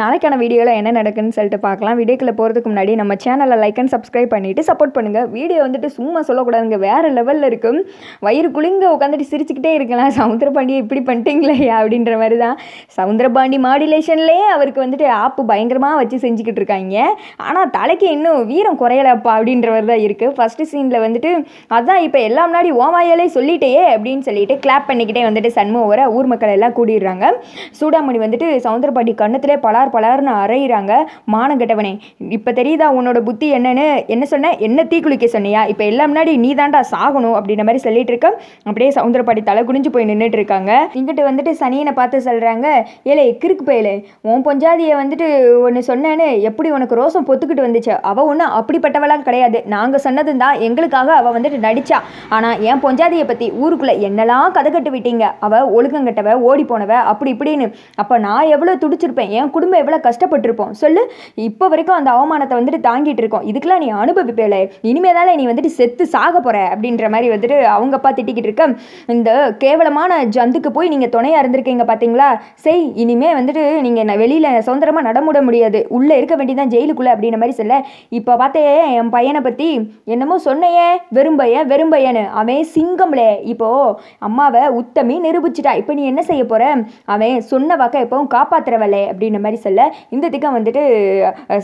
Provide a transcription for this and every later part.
நாளைக்கான வீடியோவில் என்ன நடக்குன்னு சொல்லிட்டு பார்க்கலாம். வீடியோக்குள்ளே போகிறதுக்கு முன்னாடி நம்ம சேனலை லைக் அண்ட் சப்ஸ்கிரைப் பண்ணிவிட்டு சப்போர்ட் பண்ணுங்கள் வீடியோ வந்துட்டு சும்மா சொல்லக்கூடாதுங்க. வேறு லெவலில் இருக்கும். வயிறு குலுங்க உட்காந்துட்டு சிரிச்சுக்கிட்டே இருக்கலாம். சவுந்தரபாண்டியை இப்படி பண்ணிட்டீங்களே அப்படின்ற மாதிரி தான் சவுந்தரபாண்டி மாடுலேஷன்லேயே அவருக்கு வந்துட்டு ஆப்பு பயங்கரமாக வச்சு செஞ்சுக்கிட்டு இருக்காங்க. ஆனால் தலைக்கு இன்னும் வீரம் குறையலப்பா அப்படின்ற மாதிரி தான் இருக்குது ஃபஸ்ட்டு சீனில் வந்துட்டு அதான் இப்போ எல்லாம் முன்னாடி ஓமாயாலே சொல்லிட்டேயே அப்படின்னு சொல்லிட்டு கிளாப் பண்ணிக்கிட்டே வந்துட்டு சண்முகரை ஊர் மக்கள் எல்லாம் கூடிடுறாங்க. சூடாமணி வந்துட்டு சவுந்தரபாண்டி கண்ணத்திலே பலார் பலார்னு அரைகிறாங்க மானங்கெட்டவனே இப்போ தெரியுதா உன்னோட புத்தி என்னன்னு? என்ன சொன்ன? என்ன தீக்குளிக்க சொன்னியா? இப்போ எல்லாம் முன்னாடி நீ தாண்டா சாகணும் அப்படின்ற மாதிரி சொல்லிட்டு இருக்க. அப்படியே சவுந்தரப்பாடி தலை குனிஞ்சு போய் நின்றுட்டு இருக்காங்க. இங்கிட்டு வந்துட்டு சனியனை பார்த்து சொல்கிறாங்க ஏலே கிறுக்கு பயலே உன் பொஞ்சாதியை வந்துட்டு ஒன்று சொன்னேன்னு எப்படி உனக்கு ரோசம் பொத்துக்கிட்டு வந்துச்சு? அவள் ஒன்றும் அப்படிப்பட்டவளாக கிடையாது. நாங்கள் சொன்னதும் தான் எங்களுக்காக அவள் வந்துட்டு நடிச்சா. ஆனால் என் பொஞ்சாதியை பற்றி ஊருக்குள்ளே என்னெல்லாம் கதை கட்டு விட்டீங்க? அவள் ஒழுக்கங்கட்டவ ஓடி போனவ அப்படி இப்படின்னு. அப்போ நான் எவ்வளோ துடிச்சிருப்பேன்? என் குடும்பம் எவ்வளோ கஷ்டப்பட்டிருப்போம். சொல்லு இப்போ வரைக்கும் அந்த அவமானத்தை வந்துட்டு தாங்கிட்டு இருக்கோம். இதுக்கெல்லாம் நீ அனுபவிப்பேல. இனிமே தானே நீ வந்துட்டு செத்து சாக போற அப்படின்ற மாதிரி வந்துட்டு அவங்க அப்பா திட்டிக்கிட்டு இருக்க. இந்த கேவலமான ஜந்துக்கு போய் நீங்கள் துணையாக இருந்திருக்கீங்க பார்த்தீங்களா செய் இனிமே வந்துட்டு நீங்கள் வெளியில் சுதந்திரமாக நடமுட முடியாது. உள்ளே இருக்க வேண்டியதான் ஜெயிலுக்குள்ளே அப்படின்ற மாதிரி சொல்ல. இப்போ பார்த்தே என் பையனை பற்றி என்னமோ சொன்னையே வெறும்பையன் வெறும்பையன்னு. அவன் சிங்கம்லே. இப்போ அம்மாவை உத்தமி நிரூபிச்சிட்டா. இப்போ நீ என்ன செய்ய போற? அவன் சொன்ன வாக்க எப்பவும் காப்பாத்துறவளே அப்படின்ற மாதிரி சொல்ல இந்த திக்கம் வந்துட்டு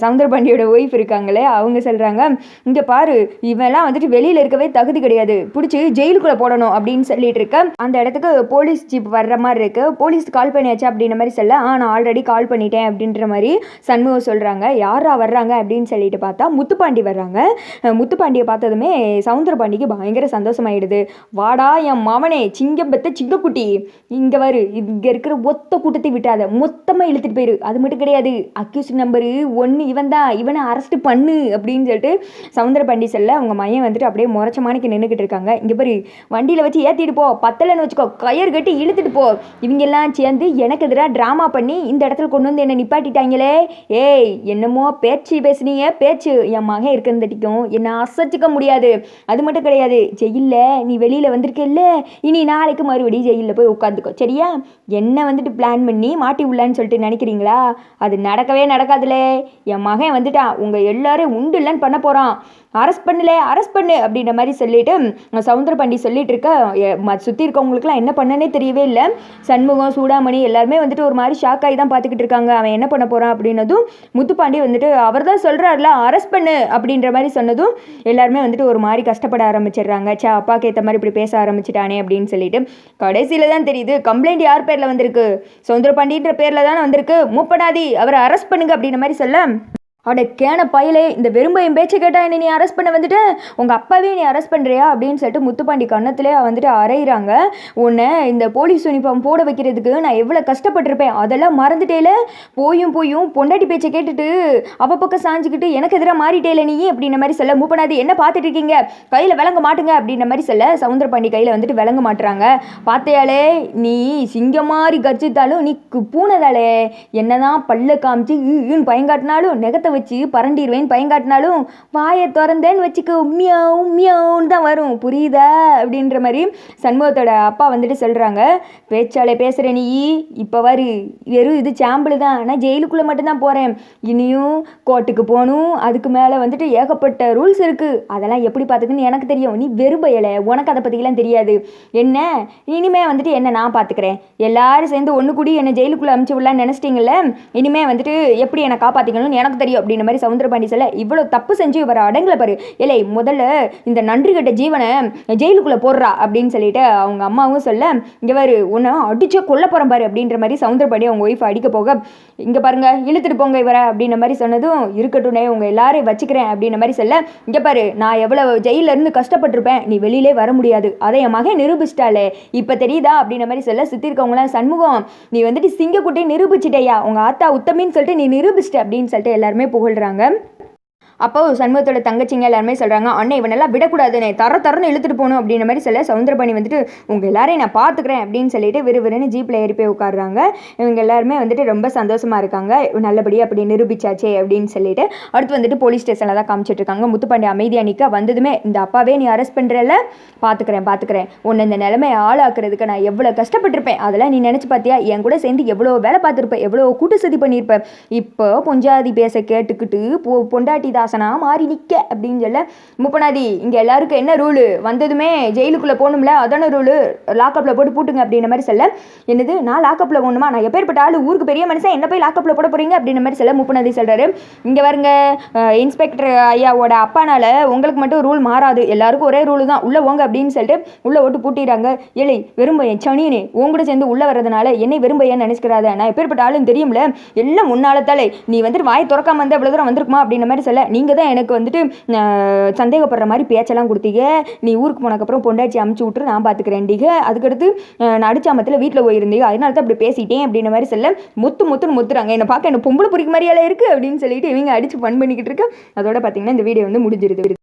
சவுந்தரபாண்டியோட ஒய்ஃப் இருக்காங்களே அவங்க சொல்கிறாங்க இங்கே பாரு இவெல்லாம் வந்துட்டு வெளியில் இருக்கவே தகுதி கிடையாது. பிடிச்சி ஜெயிலுக்குள்ளே போடணும் அப்படின்னு சொல்லிட்டு இருக்க. அந்த இடத்துக்கு போலீஸ் ஜீப் வர்ற மாதிரி இருக்கு. போலீஸ் கால் பண்ணியாச்சு அப்படின்ற மாதிரி சொல்ல ஆ நான் ஆல்ரெடி கால் பண்ணிட்டேன் அப்படின்ற மாதிரி சண்முகம் சொல்கிறாங்க யாரா வர்றாங்க? அப்படின்னு சொல்லிட்டு பார்த்தா முத்துப்பாண்டி வர்றாங்க. முத்துப்பாண்டியை பார்த்ததுமே சவுந்தரபாண்டிக்கு பயங்கர சந்தோஷமாயிடுது. வாடா என் மவனே சிங்கம்பத்த சிங்கக்குட்டி. இங்கே வரு. இங்கே இருக்கிற ஒத்த கூட்டத்தை விட்டாத. மொத்தமாக இழுத்துட்டு போயிரு. அது மட்டும் கிடையாது. அக்யூஸ் நம்பரு ஒன்று இவன் தான். இவனை அரெஸ்ட் பண்ணு அப்படின்னு சொல்லிட்டு சவுந்தர பண்டிசல்ல அவங்க மையம் வந்துட்டு அப்படியே முறைச்சமானிக்கு நின்றுக்கிட்டு இருக்காங்க. இங்கே பாரு வண்டியில் வச்சு ஏற்றிட்டு போ. பத்தலைன்னு வச்சுக்கோ. கயிறு கட்டி இழுத்துட்டு போ. இவங்கெல்லாம் சேர்ந்து எனக்கு எதிராக ட்ராமா பண்ணி இந்த இடத்துல கொண்டு வந்து என்னை நிப்பாட்டிட்டாங்களே. ஏய் என்னமோ பேச்சு பேசுனீங்க. பேச்சு என் மகன் இருக்கிறதட்டிக்கும். என்னை அசைச்சிக்க முடியாது. அது மட்டும் கிடையாது. ஜெயிலில் நீ வெளியில் வந்திருக்கல்ல. இனி நாளைக்கு மறுபடியும் ஜெயிலில் போய் உட்காந்துக்கோ. சரியா? என்ன வந்துட்டு பிளான் பண்ணி மாட்டி உள்ளான்னு சொல்லிட்டு நினைக்கிறீங்களா? அது நடக்கவே நடக்காதுலே. என் மகன் வந்துட்டான். உங்கள் எல்லாரும் உண்டு இல்லைன்னு பண்ண போகிறான் அரெஸ்ட் பண்ணலே அரெஸ்ட் பண்ணு அப்படின்ற மாதிரி சொல்லிட்டு சவுந்தரபாண்டி சொல்லிட்டு இருக்க சுற்றி இருக்கவங்களுக்குலாம் என்ன பண்ணனே தெரியவே இல்லை. சண்முகம் சூடாமணி எல்லாருமே வந்துட்டு ஒரு மாதிரி ஷாக் ஆகி தான் பார்த்துக்கிட்டு இருக்காங்க. அவன் என்ன பண்ண போகிறான் அப்படின்னதும் முத்துப்பாண்டி வந்துட்டு அவர் தான் சொல்கிறாருல அரெஸ்ட் பண்ணு அப்படின்ற மாதிரி சொன்னதும் எல்லாருமே வந்துட்டு ஒரு மாதிரி கஷ்டப்பட ஆரம்பிச்சிடுறாங்க. சே அப்பாவுக்கு ஏற்ற மாதிரி இப்படி பேச ஆரம்பிச்சிட்டானே அப்படின்னு சொல்லிட்டு கடைசியில் தான் தெரியுது கம்ப்ளைண்ட் யார் பேரில் வந்திருக்கு? சவுந்தரபாண்டின்ற பேரில் தானே வந்திருக்கு. மூப்பனாதி அவரை அரெஸ்ட் பண்ணுங்க அப்படின்ற மாதிரி சொல்ல அட கேன பயிலே இந்த வெறும்பையும் பேச்சை கேட்டால் என்னை நீ அரெஸ்ட் பண்ண வந்துட்டு? உங்கள் அப்பாவே நீ அரெஸ்ட் பண்ணுறியா அப்படின்னு சொல்லிட்டு முத்துப்பாண்டி கன்னத்திலே வந்துட்டு அரைகிறாங்க உன்னை இந்த போலீஸ் யூனிஃபார்ம் போட வைக்கிறதுக்கு நான் எவ்வளோ கஷ்டப்பட்டிருப்பேன்? அதெல்லாம் மறந்துட்டேல? போயும் போயும் பொண்டாட்டி பேச்சை கேட்டுட்டு அவ பக்கம் சாஞ்சிக்கிட்டு எனக்கு எதிராக மாறிட்டேல நீ அப்படின்ற மாதிரி சொல்ல பண்ணாது என்ன பார்த்துட்டு இருக்கீங்க? கையில் விளங்க மாட்டுங்க அப்படின்ற மாதிரி சொல்ல சவுந்தரபாண்டி கையில் வந்துட்டு விளங்க மாட்டுறாங்க. பார்த்தையாலே நீ சிங்கம் மாதிரி கர்ஜித்தாலும் நீ பூனதாலே. என்ன என்னதான் பல்ல காமிச்சு ஈன்னு பயங்காட்டினாலும் நெகத்தை வச்சு பரண்டிடுவேன் பயங்காட்டினாலும் வாயை திறந்தேன்னு வச்சுக்க மியாவ் மியாவுன்னு தான் வரும். புரியுதா? அப்படின்ற மாதிரி சண்முகத்தோட அப்பா வந்துட்டு சொல்கிறாங்க பேச்சாலே பேசுகிற நீ இப்போ வரு. வெறும் இது சாம்பிள் தான். ஆனால் ஜெயிலுக்குள்ளே மட்டும்தான் போகிறேன் இனியும் கோர்ட்டுக்கு போகணும். அதுக்கு மேலே வந்துட்டு ஏகப்பட்ட ரூல்ஸ் இருக்குது அதெல்லாம் எப்படி பார்த்துக்குன்னு எனக்கு தெரியும். நீ வெறுபயலை உனக்கு அதை பற்றிலாம் தெரியாது. என்ன? இனிமே வந்துட்டு என்ன நான் பார்த்துக்கிறேன்? எல்லாரும் சேர்ந்து ஒன்று கூடி என்னை ஜெயிலுக்குள்ளே அமுச்சு விடலான்னு நினச்சிட்டிங்கள இனிமே வந்துட்டு எப்படி என்னை காப்பாற்றிக்கணும்னு எனக்கு தெரியும். அப்படின்ற மாதிரி சவுந்தரபாண்டி சொல்ல இவ்வளோ தப்பு செஞ்சு இவர் அடங்கல பாரு. இல்லை முதல்ல இந்த நன்றி கட்ட ஜீவனை ஜெயிலுக்குள்ளே போடுறா அப்படின்னு சொல்லிட்டு அவங்க அம்மாவும் சொல்ல இங்கே பாரு உன்னை அடிச்சே கொல்ல போகிறேன் பாரு அப்படின்ற மாதிரி சவுந்தரபாண்டி அவங்க ஒய்ஃப் அடிக்க போக இங்கே பாருங்க இழுத்துட்டு போங்க இவரை அப்படின்ற மாதிரி சொன்னதும் இருக்கட்டும்னே உங்கள் எல்லாரையும் வச்சுக்கிறேன் அப்படின்ற மாதிரி சொல்ல இங்கே பாரு நான் எவ்வளவு ஜெயிலிருந்து இருந்து கஷ்டப்பட்டிருப்பேன் நீ வெளியிலே வர முடியாது. அதை என் மகன் நிரூபிச்சிட்டாளே. இப்போ தெரியுதா? அப்படின்ற மாதிரி சொல்ல சுற்றி இருக்கவங்களாம் சண்முகம் நீ வந்துட்டு சிங்கக்குட்டியை நிரூபிச்சிட்டேயா? உங்கள் ஆத்தா உத்தமின்னு சொல்லிட்டு நீ நிரூபிச்சிட்ட அப்படின்னு சொல்லிட்டு எல்லாருமே புகழ்கிறாங்க அப்போ சண்முகத்தோட தங்கச்சிங்க எல்லாருமே சொல்கிறாங்க அண்ணே இவனெல்லாம் விடக்கூடாதுண்ணே. தர தரன்னு இழுத்துட்டு போகணும். அப்படின்ற மாதிரி சொல்ல சவுந்தரபாணி வந்துட்டு உங்கள் எல்லாரையும் நான் பார்த்துக்கிறேன். அப்படின்னு சொல்லிட்டு விறுவிறுன்னு ஜீப்பில் ஏறி போய் உட்காடுறாங்க இவங்க எல்லாருமே வந்துட்டு ரொம்ப சந்தோஷமாக இருக்காங்க. நல்லபடியாக அப்படி நிரூபிச்சாச்சே அப்படின்னு சொல்லிட்டு அடுத்து வந்துட்டு போலீஸ் ஸ்டேஷனில் தான் காமிச்சிட்டு இருக்காங்க முத்துப்பாண்டி அமைதியாக நிற்க வந்ததுமே இந்த அப்பாவே நீ அரெஸ்ட் பண்ணுறல பார்த்துக்கிறேன் பார்த்துக்கிறேன். உன்னை இந்த நிலைமையை ஆளாக்குறதுக்கு நான் எவ்வளோ கஷ்டப்பட்டிருப்பேன். அதெல்லாம் நீ நினச்சி பார்த்தியா? என் கூட சேர்ந்து எவ்வளோ வேலை பார்த்துருப்பேன் எவ்வளோ கூட்டு சதி பண்ணியிருப்பேன் இப்போ பொஞ்சாதி பேச கேட்டுக்கிட்டு பொ பொண்டாட்டி ராசனாக மாறி நிற்க அப்படின்னு சொல்ல முப்பனாதி இங்கே எல்லாருக்கும் என்ன ரூலு? வந்ததுமே ஜெயிலுக்குள்ளே போகணும்ல அதான ரூலு? லாக்கப்பில் போட்டு பூட்டுங்க அப்படின்ற மாதிரி சொல்ல என்னது நான் லாக்கப்பில் போகணுமா? நான் எப்பேற்பட்ட ஆள்? ஊருக்கு பெரிய மனுஷன் என்ன போய் லாக்கப்பில் போட போகிறீங்க அப்படின்ற மாதிரி சொல்ல முப்பனாதி சொல்கிறாரு இங்கே வருங்க இன்ஸ்பெக்டர் ஐயாவோட அப்பானால உங்களுக்கு மட்டும் ரூல் மாறாது. எல்லாருக்கும் ஒரே ரூல் தான். உள்ளே போங்க அப்படின்னு சொல்லிட்டு உள்ளே ஓட்டு பூட்டிடுறாங்க. ஏழை வெறும்பையன் சனியனே உன் கூட சேர்ந்து உள்ளே வர்றதுனால என்னை வெறும்பையன் நினைச்சுக்கிறாத? நான் எப்பேற்பட்ட ஆளும் தெரியும்ல? எல்லாம் முன்னாலத்தாலே நீ வந்துட்டு வாய் திறக்காம வந்து எவ்வளோ தூரம் வந்திருக்குமா? அப்படின்ற மாதிரி சொல்ல நீங்கள் தான் எனக்கு வந்துட்டு சந்தேகப்படுற மாதிரி பேச்செல்லாம் கொடுத்தீங்க. நீ ஊருக்கு போனதுக்கப்புறம் பொண்டாச்சி அமுச்சு விட்டுரு நான் பார்த்துக்கிறேன்டிங்க அதுக்கடுத்து அஹ், நான் அடிச்சாமத்தில் வீட்டில் போயிருந்தீங்க. அதனால தான் அப்படி பேசிட்டேன் அப்படின்ற மாதிரி சொல்ல முத்து முத்துன்னு முத்துறாங்க. என்னை பார்க்க என்ன பொம்பளை பிடிக்க மாதிரியால இருக்குது அப்படின்னு சொல்லிட்டு இவங்க அடிச்சு ஃபன் பண்ணிக்கிட்டு இருக்கு. அதோட பார்த்தீங்கன்னா இந்த வீடியோ வந்து முடிஞ்சிருது.